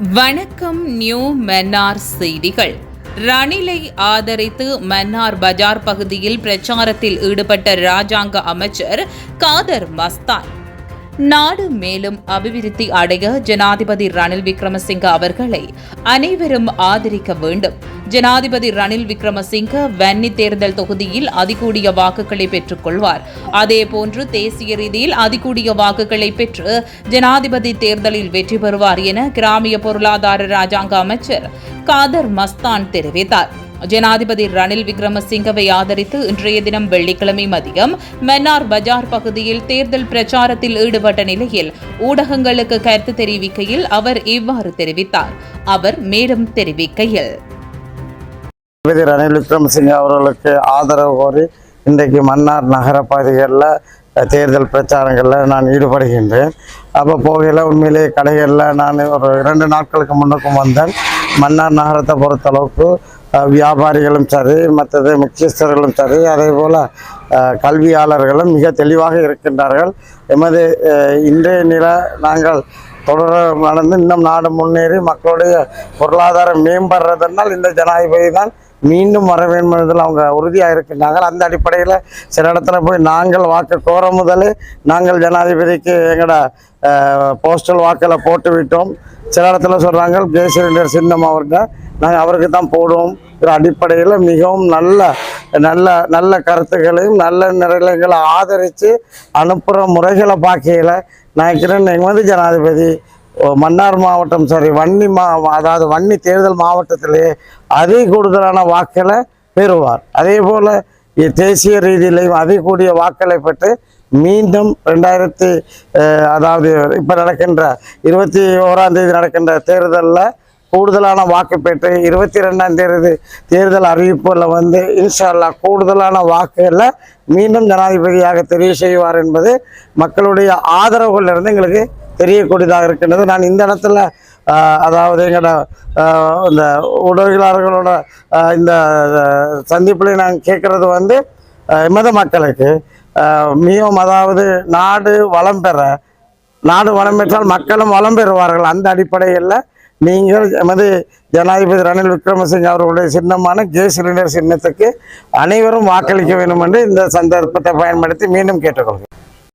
வணக்கம் நியூ மன்னார் செய்திகள். ரணிலை ஆதரித்து மன்னார் பஜார் பகுதியில் பிரச்சாரத்தில் ஈடுபட்ட ராஜாங்க அமைச்சர் காதர் மஸ்தான். நாடு மேலும் அபிவிருத்தி அடைய ஜனாதிபதி ரணில் விக்ரமசிங்க அவர்களை அனைவரும் ஆதரிக்க வேண்டும். ஜனாதிபதி ரணில் விக்ரமசிங்க வன்னி தேர்தல் தொகுதியில் அதிகூடிய வாக்குகளை பெற்றுக் கொள்வார் அதேபோன்று தேசிய ரீதியில் அதிகூடிய வாக்குகளை பெற்று ஜனாதிபதி தேர்தலில் வெற்றி பெறுவார் என கிராமிய பொருளாதார ராஜாங்க அமைச்சர் காதர் மஸ்தான் தெரிவித்தார். ஜனாதிபதி ரணில் விக்ரமசிங்கவை ஆதரித்து இன்றைய தினம் வெள்ளிக்கிழமை மதியம் மன்னார் பஜார் பகுதியில் தேர்தல் பிரச்சாரத்தில் ஈடுபட்ட நிலையில் ஊடகங்களுக்கு கருத்து தெரிவிக்கையில் அவர் இவ்வாறு தெரிவித்தார். அவர் மேலும் தெரிவிக்கையில். ஜனாதிபதி ரணில் விக்ரமசிங்க அவர்களுக்கு ஆதரவு கோரி இன்றைக்கு மன்னார் நகர பகுதிகளில் தேர்தல் பிரச்சாரங்களில் நான் ஈடுபடுகின்றேன். அப்போ போகையில் உண்மையிலேயே கடைகளில் நான் ஒரு இரண்டு நாட்களுக்கு முன்னுக்கும் வந்தேன். மன்னார் நகரத்தை பொறுத்தளவுக்கு வியாபாரிகளும் சரி மற்றது முக்கியஸ்தர்களும் சரி அதே போல் கல்வியாளர்களும் மிக தெளிவாக இருக்கின்றார்கள். எமது இன்றைய நில நாங்கள் தொடர நடந்து இன்னும் நாடு முன்னேறி மக்களுடைய பொருளாதாரம் மேம்படுறதுனால் இந்த ஜனாதிபதி தான் மீண்டும் வர வேண்டும் என்பதில் அவங்க உறுதியாக இருக்கின்றாங்க அந்த அடிப்படையில் சில இடத்துல போய் நாங்கள் வாக்கு கோர முதலே நாங்கள் ஜனாதிபதிக்கு எங்களோட போஸ்டல் வாக்கில் போட்டு விட்டோம் சில இடத்துல சொல்கிறாங்க ஜெய்சிலிண்டர் சின்னம் அவர்கிட்ட நாங்கள் அவருக்கு தான் போடுவோம் அடிப்படையில் மிகவும் நல்ல நல்ல நல்ல கருத்துக்களையும் நல்ல நிலைகளை ஆதரித்து அனுப்புகிற முறைகளை பார்க்கையில் நினைக்கிறேன் வந்து ஜனாதிபதி மன்னார் மாவட்டம் சாரி வன்னி மா அதாவது வன்னி தேர்தல் மாவட்டத்திலே அதிக கூடுதலான வாக்களை பெறுவார். அதே போல் தேசிய ரீதியிலையும் அதிக கூடிய வாக்களை பெற்று மீண்டும் ரெண்டாயிரத்தி அதாவது இப்போ நடக்கின்ற இருபத்தி ஓராம் தேதி நடக்கின்ற தேர்தலில் கூடுதலான வாக்கு பெற்று இருபத்தி ரெண்டாம் தேதி தேர்தல் அறிவிப்பில் வந்து இன்ஷால்லா அல்லாஹ் கூடுதலான வாக்குகளில் மீண்டும் ஜனாதிபதியாக தெரிவு செய்வார் என்பது மக்களுடைய ஆதரவுகளிலிருந்து எங்களுக்கு தெரியக்கூடியதாக இருக்கின்றது. நான் இந்த இடத்துல அதாவது எங்களோட இந்த உடவியலாளர்களோட இந்த சந்திப்பில் நான் கேட்குறது வந்து ஆஹ், எமது மக்களுக்கு மிகவும் அதாவது நாடு வளம் பெற நாடு வளம் பெற்றால் மக்களும் வளம் பெறுவார்கள் அந்த அடிப்படையில் நீங்கள் எமது ஜனாதிபதி ரணில் விக்ரமசிங்க அவர்களுடைய சின்னமான கேஸ் சிலிண்டர் சின்னத்துக்கு அனைவரும் வாக்களிக்க வேண்டும் என்று இந்த சந்தர்ப்பத்தை பயன்படுத்தி மீண்டும் கேட்டுக்கொள்கிறேன்.